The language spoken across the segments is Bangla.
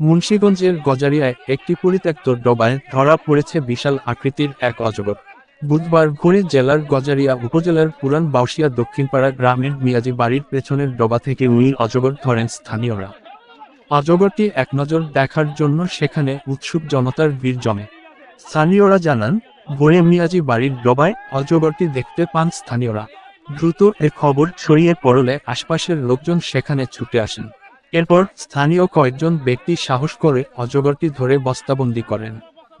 মুন্সীগঞ্জের গজারিয়ায় একটি পরিত্যক্ত ডবায় ধরা পড়েছে বিশাল আকৃতির এক অজগর। বুধবার ভোরে জেলার গজারিয়া উপজেলার পুরান বাউসিয়া দক্ষিণপাড়া গ্রামের মিয়াজি বাড়ির পেছনের ডবা থেকে উই অজগর ধরেন স্থানীয়রা। অজগরটি এক নজর দেখার জন্য সেখানে উৎসুক জনতার ভিড় জমে। স্থানীয়রা জানান, ভোরে মিয়াজি বাড়ির ডবায় অজগরটি দেখতে পান স্থানীয়রা। দ্রুত এ খবর ছড়িয়ে পড়লে আশপাশের লোকজন সেখানে ছুটে আসেন। এরপর স্থানীয় কয়েকজন ব্যক্তি সাহস করে অজগরটি ধরে বস্তাবন্দি করেন।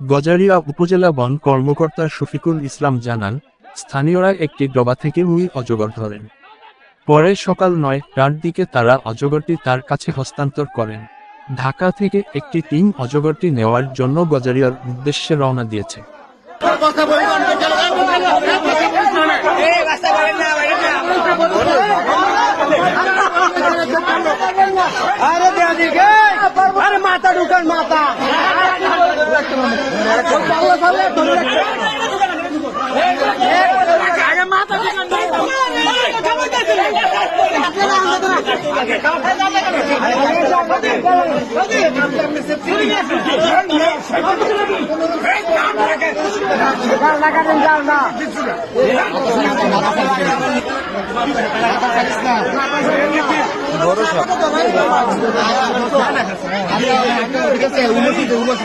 গজারিয়া উপজেলা বন কর্মকর্তা শফিকুল ইসলাম জানান, স্থানীয়রা একটি ডবা থেকে উই অজগর ধরেন। পরে সকাল নয়টার দিকে তারা অজগরটি তার কাছে হস্তান্তর করেন। ঢাকা থেকে একটি টিম অজগরটি নেওয়ার জন্য গজারিয়ার উদ্দেশ্যে রওনা দিয়েছে। লাগাতেন যাও না উন্নতি উন্নতি